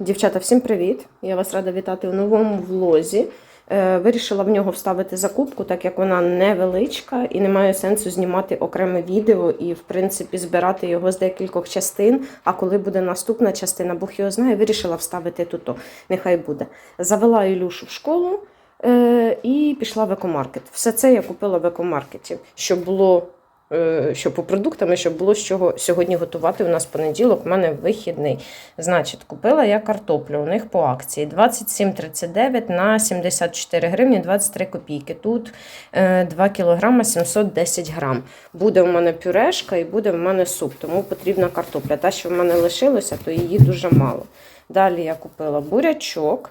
Дівчата, всім привіт! Я вас рада вітати у новому влозі. Е, Вирішила в нього вставити закупку, так як вона невеличка і немає сенсу знімати окреме відео і, в принципі, збирати його з декількох частин. А коли буде наступна частина, Бог його знає, вирішила вставити тут. Нехай буде. Завела Ілюшу в школу е, і пішла в екомаркет. Все це я купила в екомаркеті, щоб було. Е, Що по продуктам, щоб було з чого сьогодні готувати. У нас понеділок, у мене вихідний. Значить, купила я картоплю. У них по акції 27,39 на 74 гривні 23 копійки. Тут е, 2 кілограма 710 грам. Буде в мене пюрешка і буде в мене суп, тому потрібна картопля. Та, що в мене лишилося, то її дуже мало. Далі я купила бурячок.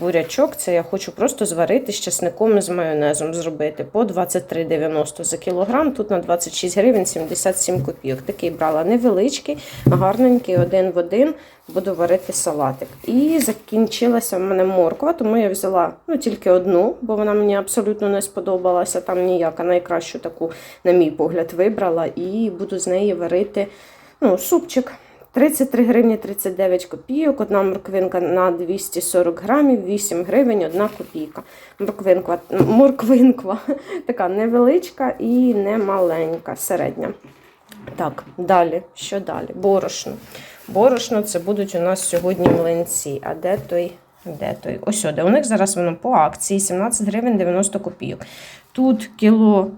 Бурячок це я хочу просто зварити з чесником і з майонезом зробити по 23,90 за кілограм. Тут на 26 гривень 77 копійок. Такий брала невеличкий, гарненький, один в один. Буду варити салатик. І закінчилася в мене морква, тому я взяла ну, тільки одну, бо вона мені абсолютно не сподобалася. Там ніяка найкращу таку, на мій погляд, вибрала. І буду з неї варити ну, супчик. 33 гривні 39 копійок, одна морквинка на 240 грамів, 8 гривень, 1 копійка. Морквинка, морквинква така невеличка і не маленька, середня. Так, далі, що далі? Борошно. Борошно це будуть у нас сьогодні млинці. А де той? Де той? Ось сюди. У них зараз воно по акції 17 гривень 90 копійок. Тут кіло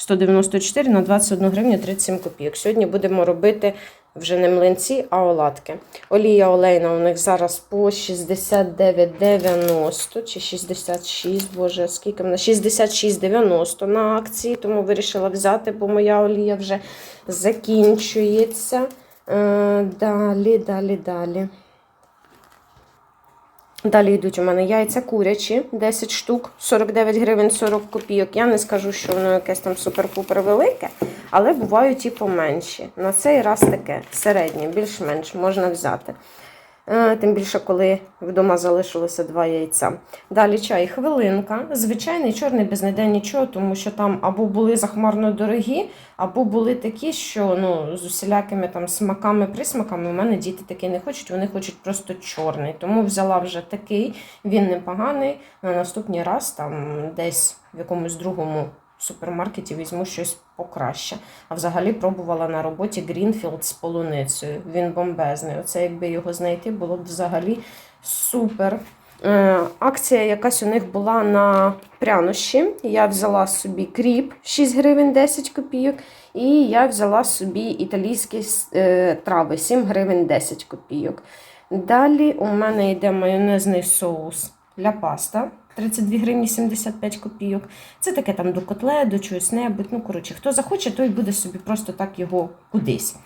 194 на 21 гривню 37 копійок. Сьогодні будемо робити вже не млинці, а оладки. Олія олейна у них зараз по 69,90 чи 66, боже, скільки мене? 66,90 на акції, тому вирішила взяти, бо моя олія вже закінчується. Е, Далі, далі, далі. Далі йдуть у мене яйця курячі, 10 штук, 49 гривень 40 копійок. Я не скажу, що воно якесь там супер-пупер велике, але бувають і поменші. На цей раз таке середнє, більш-менш можна взяти. Е, Тим більше, коли вдома залишилося два яйця. Далі чай, хвилинка. Звичайний чорний без ніде нічого, тому що там або були захмарно дорогі, або були такі, що ну, з усілякими там смаками, присмаками у мене діти такі не хочуть, вони хочуть просто чорний. Тому взяла вже такий, він непоганий. На наступний раз там десь в якомусь другому супермаркеті візьму щось покраще. А взагалі пробувала на роботі Greenfield з полуницею. Він бомбезний. Оце якби його знайти, було б взагалі супер. Е, акція якась у них була на прянощі. Я взяла собі кріп 6 гривень 10 копійок. І я взяла собі італійські е, трави 7 гривень 10 копійок. Далі у мене йде майонезний соус для паста. 32 гривні 75 копійок. Це таке там до котле, до чогось небудь. Ну, коротше, хто захоче, той буде собі просто так його кудись.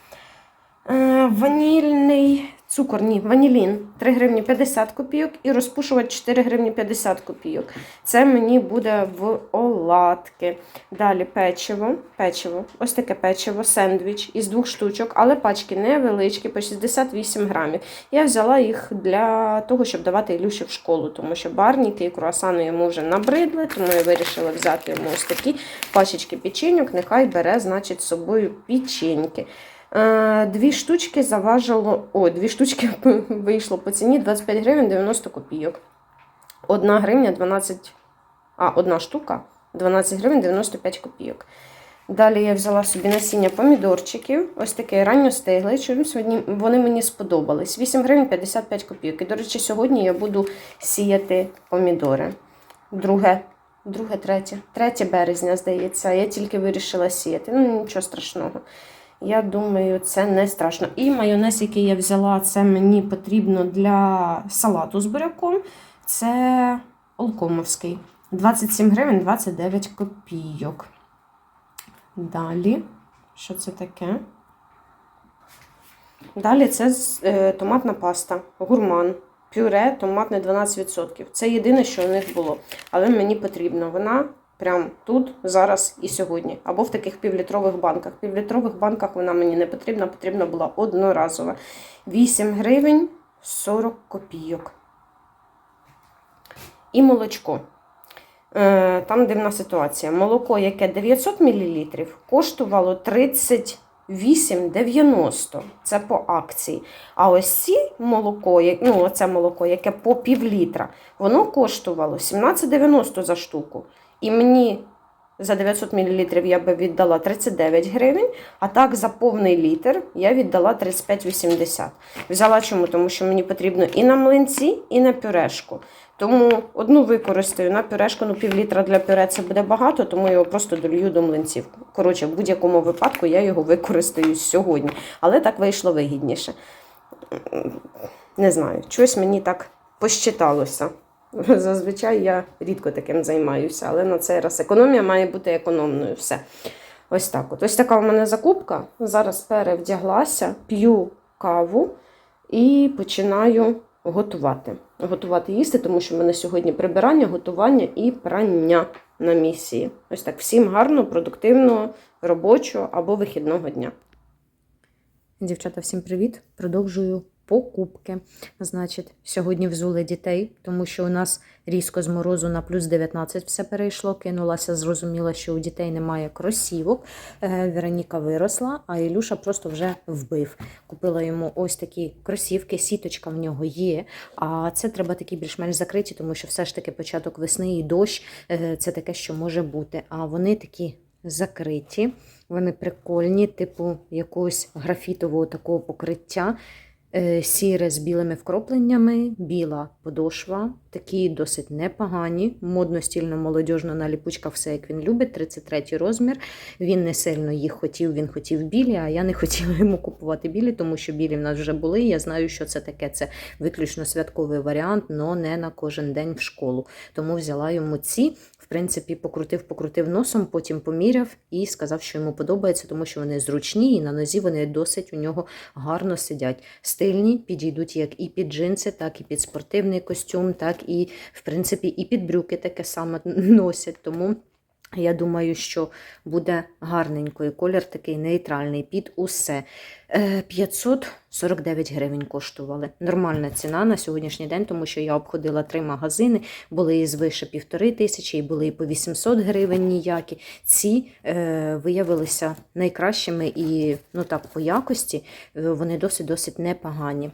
Е, ванільний цукор, ні, ванілін 3 гривні 50 копійок і розпушувач 4 гривні 50 копійок. Це мені буде в оладки. Далі печиво. печиво. Ось таке печиво, сендвіч із двох штучок, але пачки невеличкі, по 68 грамів. Я взяла їх для того, щоб давати Ілюші в школу, тому що барніки і круасани йому вже набридли, тому я вирішила взяти йому ось такі пачечки печеньок, нехай бере, значить, з собою печеньки. Е, Дві штучки заважило. Ой, дві штучки вийшло по ціні 25 гривень 90 копійок. Одна гривня 12. А, одна штука 12 гривень 95 копійок. Далі я взяла собі насіння помідорчиків. Ось таке ранньостигле. Чомусь вони, вони мені сподобались. 8 гривень 55 копійок. І, до речі, сьогодні я буду сіяти помідори. Друге, друге, третє. 3 березня, здається. Я тільки вирішила сіяти. Ну, нічого страшного. Я думаю, це не страшно. І майонез, який я взяла, це мені потрібно для салату з буряком. Це Олкомовський. 27 гривень 29 копійок. Далі, що це таке? Далі це е, томатна паста, гурман, пюре, томатне 12%. Це єдине, що у них було. Але мені потрібно. Вона прямо тут, зараз і сьогодні. Або в таких півлітрових банках. В півлітрових банках вона мені не потрібна, потрібна була одноразова. 8 гривень 40 копійок. І молочко. Е, Там дивна ситуація. Молоко, яке 900 мл, коштувало 30 8,90. Це по акції. А ось ці молоко, ну, оце молоко, яке по пів літра, воно коштувало 17,90 за штуку. І мені за 900 мл я би віддала 39 гривень, а так за повний літр я віддала 35,80. Взяла чому? Тому що мені потрібно і на млинці, і на пюрешку. Тому одну використаю на пюрешку, ну пів літра для пюре це буде багато, тому я його просто долью до млинців. Коротше, в будь-якому випадку я його використаю сьогодні. Але так вийшло вигідніше. Не знаю, щось мені так посчиталося. Зазвичай я рідко таким займаюся, але на цей раз економія має бути економною. Все. Ось так. От. Ось така у мене закупка. Зараз перевдяглася, п'ю каву і починаю готувати. Готувати їсти, тому що в мене сьогодні прибирання, готування і прання на місії. Ось так. Всім гарного, продуктивного, робочого або вихідного дня. Дівчата, всім привіт! Продовжую покупки. Значить, сьогодні взули дітей, тому що у нас різко з морозу на плюс 19 все перейшло. Кинулася, зрозуміла, що у дітей немає кросівок. Е, Вероніка виросла, а Ілюша просто вже вбив. Купила йому ось такі кросівки, сіточка в нього є. А це треба такі більш-менш закриті, тому що все ж таки початок весни і дощ е, це таке, що може бути. А вони такі закриті. Вони прикольні, типу якогось графітового такого покриття. Е, Сіре з білими вкропленнями, біла подошва, такі досить непогані, модно, стільно, молодіжно на ліпучках, все як він любить, 33 розмір. Він не сильно їх хотів, він хотів білі, а я не хотіла йому купувати білі, тому що білі в нас вже були. Я знаю, що це таке. Це виключно святковий варіант, але не на кожен день в школу. Тому взяла йому ці. В принципі, покрутив, покрутив носом, потім поміряв і сказав, що йому подобається, тому що вони зручні і на нозі вони досить у нього гарно сидять. Стильні, підійдуть як і під джинси, так і під спортивний костюм, так і, в принципі, і під брюки таке саме носять. Тому я думаю, що буде гарненько. І колір такий нейтральний під усе. Е, 549 гривень коштували. Нормальна ціна на сьогоднішній день, тому що я обходила три магазини, були і звише півтори тисячі, і були і по 800 гривень ніякі. Ці е, виявилися найкращими і ну так, по якості е, вони досить-досить непогані.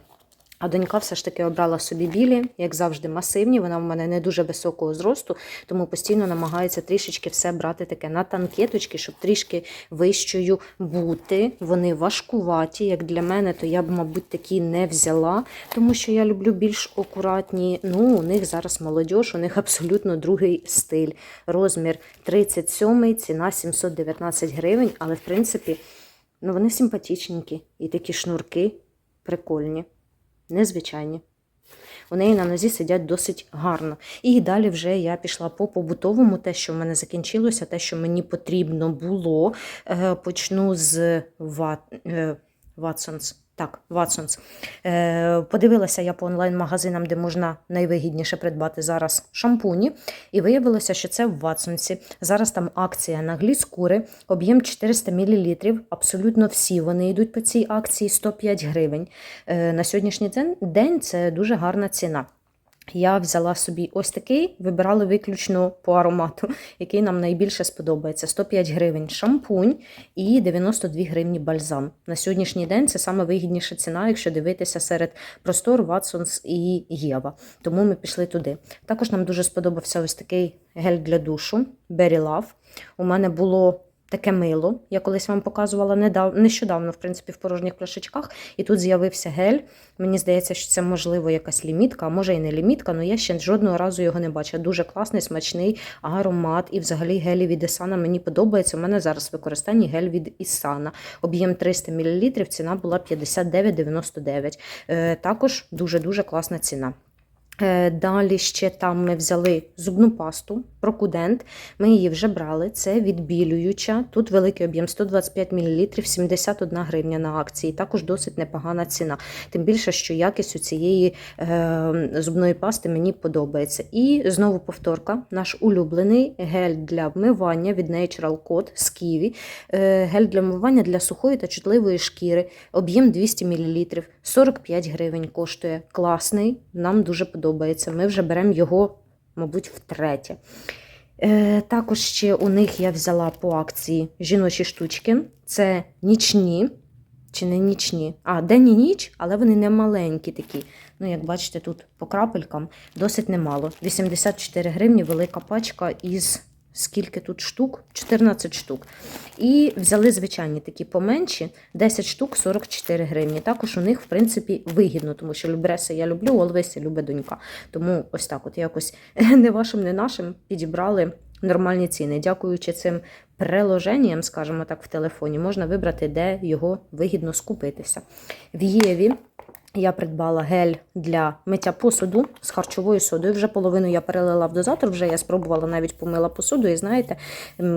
А донька все ж таки обрала собі білі, як завжди, масивні. Вона в мене не дуже високого зросту, тому постійно намагається трішечки все брати таке на танкеточки, щоб трішки вищою бути. Вони важкуваті, як для мене, то я б, мабуть, такі не взяла, тому що я люблю більш акуратні. Ну, у них зараз молодь, у них абсолютно другий стиль. Розмір 37, ціна 719 гривень, але в принципі, ну вони симпатичненькі. І такі шнурки прикольні незвичайні. У неї на нозі сидять досить гарно. І далі вже я пішла по побутовому, те, що в мене закінчилося, те, що мені потрібно було. Е, Почну з Ват... е. Так, Watsons. Е, подивилася я по онлайн-магазинам, де можна найвигідніше придбати зараз шампуні. І виявилося, що це в Watsons. Зараз там акція на гліскури, об'єм 400 мл. Абсолютно всі вони йдуть по цій акції 105 гривень. Е, на сьогоднішній день це дуже гарна ціна. Я взяла собі ось такий, вибирали виключно по аромату, який нам найбільше сподобається. 105 гривень шампунь і 92 гривні бальзам. На сьогоднішній день це саме вигідніша ціна, якщо дивитися серед Простор, Watsons і Єва. Тому ми пішли туди. Також нам дуже сподобався ось такий гель для душу Berry Love. У мене було таке мило. Я колись вам показувала недав... нещодавно, в принципі, в порожніх пляшечках. І тут з'явився гель. Мені здається, що це можливо якась лімітка, а може і не лімітка, але я ще жодного разу його не бачила. Дуже класний, смачний аромат. І взагалі гелі від Ісана мені подобається. У мене зараз в використанні гель від Ісана. Об'єм 300 мл, ціна була 59,99. Е, також дуже-дуже класна ціна. Е, Далі ще там ми взяли зубну пасту Прокудент. Ми її вже брали. Це відбілююча. Тут великий об'єм 125 мл, 71 гривня на акції. Також досить непогана ціна. Тим більше, що якість у цієї е, зубної пасти мені подобається. І знову повторка: наш улюблений гель для вмивання від Natural Code з Ківі. Е, гель для вмивання для сухої та чутливої шкіри. Об'єм 200 мл, 45 гривень коштує. Класний, нам дуже подобається. Ми вже беремо його, мабуть, втретє. Е, також ще у них я взяла по акції жіночі штучки. Це нічні, чи не нічні, а день і ніч, але вони не маленькі такі. Ну, як бачите, тут по крапелькам досить немало. 84 гривні, велика пачка із скільки тут штук? 14 штук. І взяли звичайні такі поменші, 10 штук 44 гривні. Також у них, в принципі, вигідно, тому що Любреси я люблю, Олвесі любить донька. Тому ось так, от якось не вашим, не нашим підібрали нормальні ціни. Дякуючи цим приложенням, скажімо так, в телефоні, можна вибрати, де його вигідно скупитися. В Єві я придбала гель для миття посуду з харчовою содою. Вже половину я перелила в дозатор, вже я спробувала навіть помила посуду, і знаєте,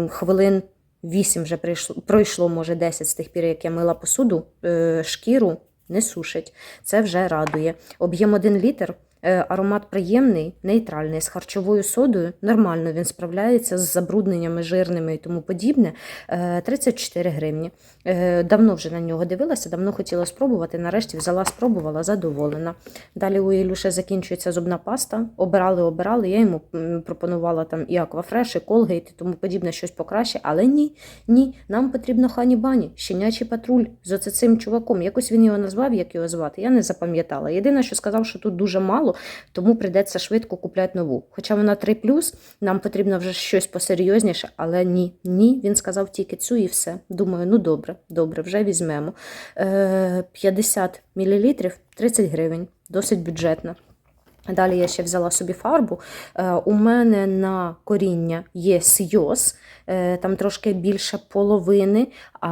хвилин 8 вже прийшло, пройшло, може 10 з тих пір, як я мила посуду, е, шкіру не сушить. Це вже радує. Об'єм 1 літр. Е, Аромат приємний, нейтральний, з харчовою содою. Нормально він справляється з забрудненнями жирними і тому подібне. Е, 34 гривні. Е, Давно вже на нього дивилася, давно хотіла спробувати. Нарешті взяла, спробувала, задоволена. Далі у Ілюші закінчується зубна паста. Обирали, обирали. Я йому пропонувала там і аквафреш, і колгейт, і тому подібне щось покраще. Але ні, ні, нам потрібно хані бані, щенячий патруль з оце цим чуваком. Якось він його назвав, як його звати. Я не запам'ятала. Єдине, що сказав, що тут дуже мало, тому прийдеться швидко купляти нову. Хоча вона 3+, нам потрібно вже щось посерйозніше, але ні, ні. Він сказав тільки цю і все. Думаю, ну добре, добре, вже візьмемо. Е, 50 мл 30 гривень, досить бюджетно. Далі я ще взяла собі фарбу. Е, У мене на коріння є сйоз, е, там трошки більше половини, а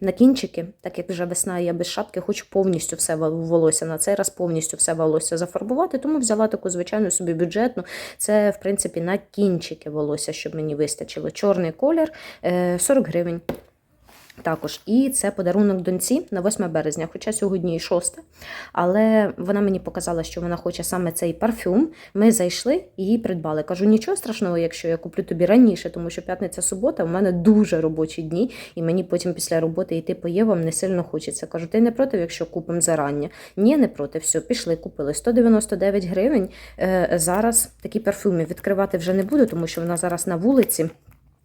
на кінчики, так як вже весна, я без шапки, хочу повністю все вол- волосся. На цей раз повністю все волосся зафарбувати, тому взяла таку звичайну собі бюджетну. Це, в принципі, на кінчики волосся, щоб мені вистачило. Чорний колір е, 40 гривень. Також, і це подарунок доньці на 8 березня, хоча сьогодні і 6. Але вона мені показала, що вона хоче саме цей парфюм. Ми зайшли і її придбали. Кажу, нічого страшного, якщо я куплю тобі раніше, тому що п'ятниця субота, у мене дуже робочі дні, і мені потім після роботи йти по Євам не сильно хочеться. Кажу, ти не проти, якщо купимо зарання? Ні, не проти. Все, пішли, купили 199 гривень. Е, зараз такі парфюми відкривати вже не буду, тому що вона зараз на вулиці.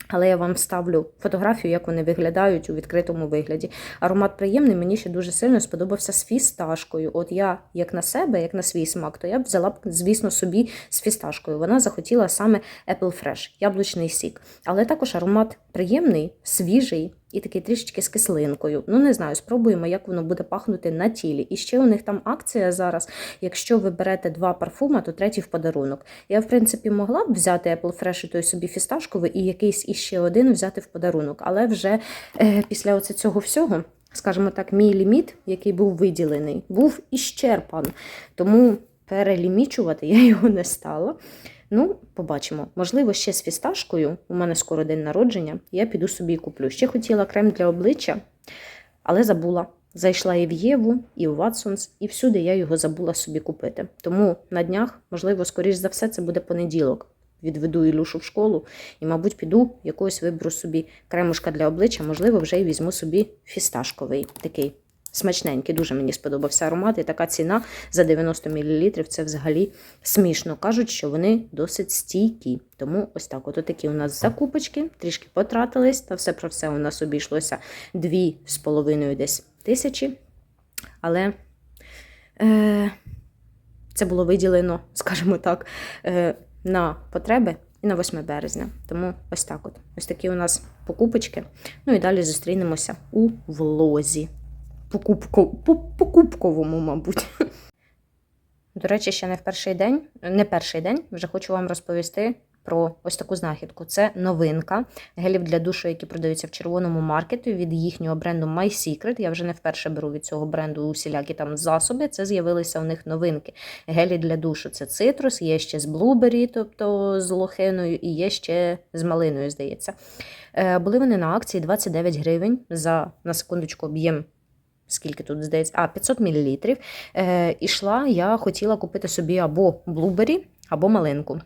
Але я вам вставлю фотографію, як вони виглядають у відкритому вигляді. Аромат приємний, мені ще дуже сильно сподобався з фісташкою. От я, як на себе, як на свій смак, то я б взяла б, звісно, собі з фісташкою. Вона захотіла саме Apple Fresh, яблучний сік. Але також аромат приємний, свіжий і такий трішечки з кислинкою. Ну, не знаю, спробуємо, як воно буде пахнути на тілі. І ще у них там акція зараз. Якщо ви берете два парфума, то третій в подарунок. Я, в принципі, могла б взяти Apple Fresh і той собі фісташковий і якийсь іще один взяти в подарунок. Але вже е, після оце цього всього, скажімо так, мій ліміт, який був виділений, був іщерпан. Тому перелімічувати я його не стала. Ну, побачимо. Можливо, ще з фісташкою. У мене скоро день народження. Я піду собі і куплю. Ще хотіла крем для обличчя, але забула. Зайшла і в Єву, і в Ватсонс, і всюди я його забула собі купити. Тому на днях, можливо, скоріш за все, це буде понеділок. Відведу Ілюшу в школу і, мабуть, піду якогось виберу собі кремушка для обличчя, можливо, вже й візьму собі фісташковий такий. Смачненький, дуже мені сподобався аромат. І така ціна за 90 мл це взагалі смішно. Кажуть, що вони досить стійкі. Тому ось так. От такі у нас закупочки, трішки потратились, та все про все у нас обійшлося 2,5 десь тисячі. Але е, це було виділено, скажімо так, е, на потреби і на 8 березня. Тому ось так от. Ось такі у нас покупочки. Ну і далі зустрінемося у влозі. Покупко, по, покупковому, мабуть. До речі, ще не в перший день, не перший день, вже хочу вам розповісти про ось таку знахідку. Це новинка гелів для душу, які продаються в червоному маркеті від їхнього бренду My Secret. Я вже не вперше беру від цього бренду усілякі там засоби. Це з'явилися у них новинки. Гелі для душу це цитрус, є ще з блубері, тобто з лохиною, і є ще з малиною, здається. Е, Були вони на акції 29 гривень за на секундочку об'єм. Скільки тут здається? А, 500 мл. Е, ішла, я хотіла купити собі або блубері, або малинку.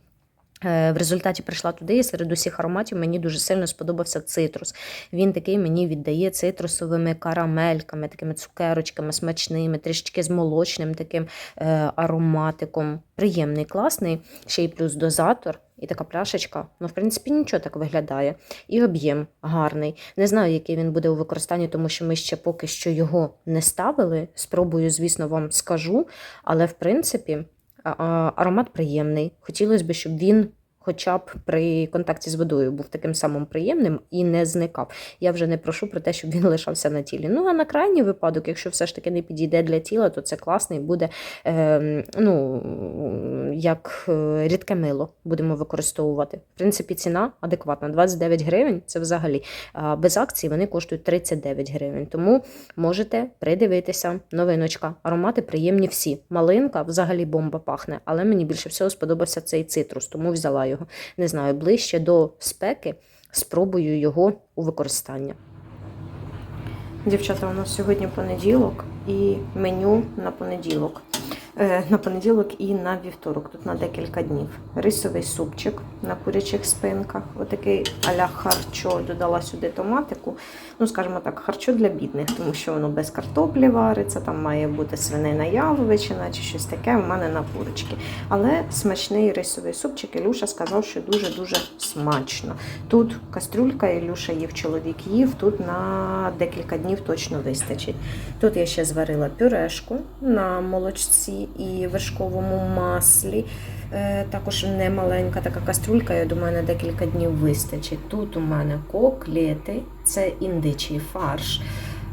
Е, В результаті прийшла туди, і серед усіх ароматів мені дуже сильно сподобався цитрус. Він такий мені віддає цитрусовими карамельками, такими цукерочками смачними, трішечки з молочним таким е, ароматиком. Приємний, класний, ще й плюс дозатор. І така пляшечка, ну, в принципі, нічого так виглядає. І об'єм гарний. Не знаю, який він буде у використанні, тому що ми ще поки що його не ставили. Спробую, звісно, вам скажу. Але, в принципі, аромат приємний. Хотілося б, щоб він хоча б при контакті з водою був таким самим приємним і не зникав. Я вже не прошу про те, щоб він лишався на тілі. Ну а на крайній випадок, якщо все ж таки не підійде для тіла, то це класний буде е, ну, як е, рідке мило будемо використовувати. В принципі, ціна адекватна 29 гривень. Це взагалі А без акції вони коштують 39 гривень. Тому можете придивитися. Новиночка. Аромати приємні всі. Малинка взагалі бомба пахне, але мені більше всього сподобався цей цитрус, тому взяла. Не знаю, ближче до спеки спробую його у використання. Дівчата, у нас сьогодні понеділок і меню на понеділок. Е, На понеділок і на вівторок, тут на декілька днів. Рисовий супчик на курячих спинках. Отакий аля харчо. Додала сюди томатику. Ну, скажімо так, харчо для бідних, тому що воно без картоплі вариться, там має бути свинина яловичина чи щось таке у мене на курочки. Але смачний рисовий супчик Ілюша сказав, що дуже-дуже смачно. Тут кастрюлька, Ілюша їв, чоловік їв, тут на декілька днів точно вистачить. Тут я ще зварила пюрешку на молочці і вершковому маслі. Е, Також не маленька така кастрюлька, я думаю, на декілька днів вистачить. Тут у мене коклети, це індичий фарш,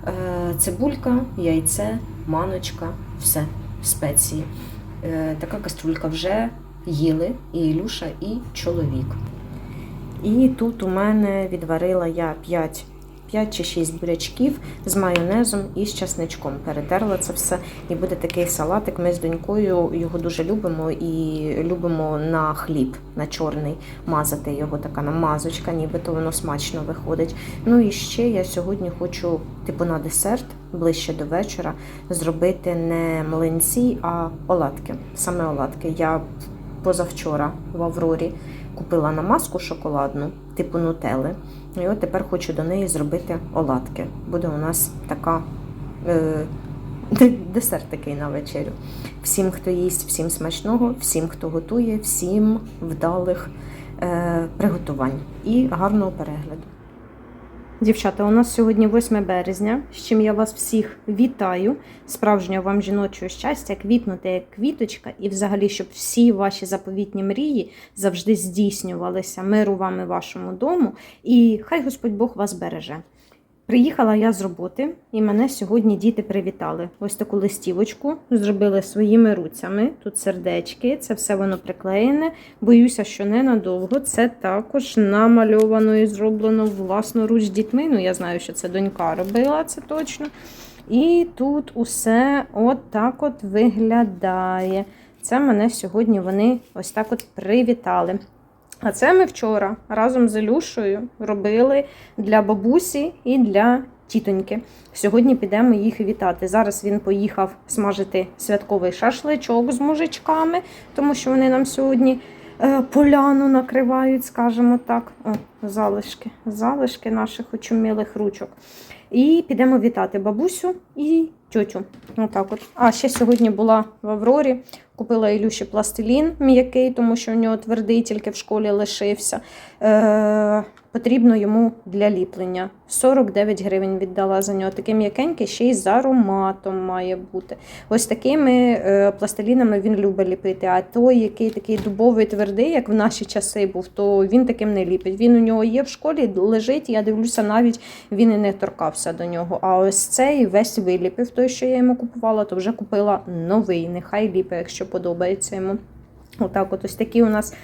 е, цибулька, яйце, маночка, все, спеції. Е, Така кастрюлька вже їли і Ілюша, і чоловік. І тут у мене відварила я 5, 5 чи 6 бурячків з майонезом і з часничком. Перетерла це все. І буде такий салатик. Ми з донькою його дуже любимо і любимо на хліб, на чорний, мазати його, така намазочка, нібито воно смачно виходить. Ну і ще я сьогодні хочу, типу, на десерт, ближче до вечора, зробити не млинці, а оладки. Саме оладки. Я позавчора в Аврорі купила намазку шоколадну, типу нутели. І от тепер хочу до неї зробити оладки. Буде у нас така е, десерт такий на вечерю. Всім, хто їсть, всім смачного, всім, хто готує, всім вдалих е, приготувань і гарного перегляду. Дівчата, у нас сьогодні 8 березня, з чим я вас всіх вітаю. Справжнього вам жіночого щастя, квітнути як квіточка, і взагалі, щоб всі ваші заповітні мрії завжди здійснювалися. Миру вам і вашому дому, і хай Господь Бог вас береже. Приїхала я з роботи, і мене сьогодні діти привітали. Ось таку листівочку зробили своїми руцями. Тут сердечки, це все воно приклеєне. Боюся, що ненадовго. Це також намальовано і зроблено власноруч дітьми. Ну, я знаю, що це донька робила, це точно. І тут усе от так от виглядає. Це мене сьогодні вони ось так от привітали. А це ми вчора разом з Ілюшею робили для бабусі і для тітоньки. Сьогодні підемо їх вітати. Зараз він поїхав смажити святковий шашличок з мужичками, тому що вони нам сьогодні е, поляну накривають, скажімо так. О, залишки, залишки наших очумілих ручок. І підемо вітати бабусю і тьотю. Отак от. А ще сьогодні була в Аврорі. Купила Ілюші пластилін м'який, тому що у нього твердий тільки в школі лишився. Е, потрібно йому для ліплення. 49 гривень віддала за нього. Такий м'якенький, ще й з ароматом має бути. Ось такими е, пластилінами він любить ліпити. А той, який такий дубовий твердий, як в наші часи був, то він таким не ліпить. Він у нього є в школі, лежить. Я дивлюся, навіть він і не торкався до нього. А ось цей весь виліпив, той, що я йому купувала, то вже купила новий. Нехай ліпить, якщо подобається йому. Отак, от ось такі у нас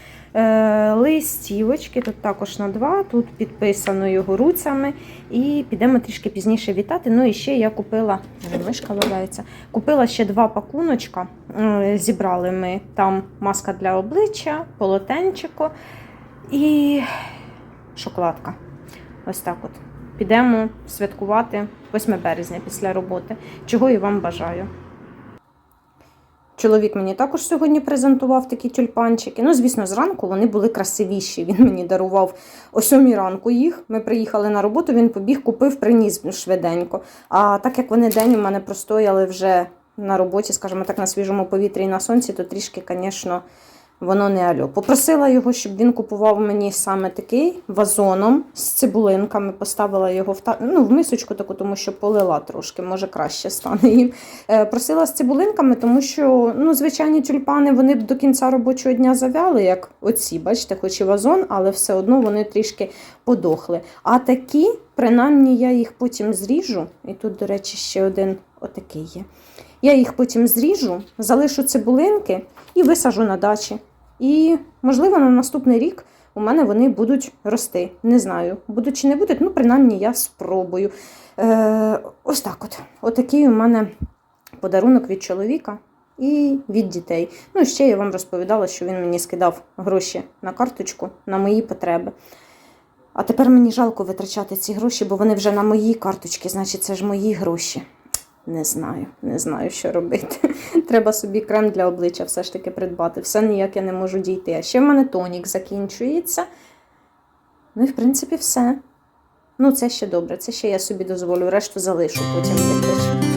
листівочки. Тут також на два, тут підписано його руцями. І підемо трішки пізніше вітати. Ну і ще я купила, мишка валяється, купила ще два пакуночка. Е, Зібрали ми там маска для обличчя, полотенчико і шоколадка. Ось так от. Підемо святкувати 8 березня після роботи, чого і вам бажаю. Чоловік мені також сьогодні презентував такі тюльпанчики. Ну, звісно, зранку вони були красивіші. Він мені дарував о сьомій ранку їх. Ми приїхали на роботу, він побіг, купив, приніс швиденько. А так як вони день у мене простояли вже на роботі, скажімо так, на свіжому повітрі і на сонці, то трішки, звісно, воно не альо. Попросила його, щоб він купував мені саме такий вазоном з цибулинками. Поставила його в та... ну, в мисочку таку, тому що полила трошки, може краще стане їм. Е, Просила з цибулинками, тому що ну, звичайні тюльпани вони б до кінця робочого дня завяли, як оці, бачите, хоч і вазон, але все одно вони трішки подохли. А такі, принаймні, я їх потім зріжу. І тут, до речі, ще один отакий є. Я їх потім зріжу, залишу цибулинки і висажу на дачі. І, можливо, на наступний рік у мене вони будуть рости. Не знаю, будуть чи не будуть, ну, принаймні, я спробую. Е, ось так от. Отакий у мене подарунок від чоловіка і від дітей. Ну, і ще я вам розповідала, що він мені скидав гроші на карточку на мої потреби. А тепер мені жалко витрачати ці гроші, бо вони вже на моїй карточці, значить, це ж мої гроші. Не знаю, не знаю, що робити. Треба собі крем для обличчя все ж таки придбати. Все ніяк я не можу дійти. А ще в мене тонік закінчується. Ну і в принципі все. Ну, це ще добре, це ще я собі дозволю, решту залишу потім.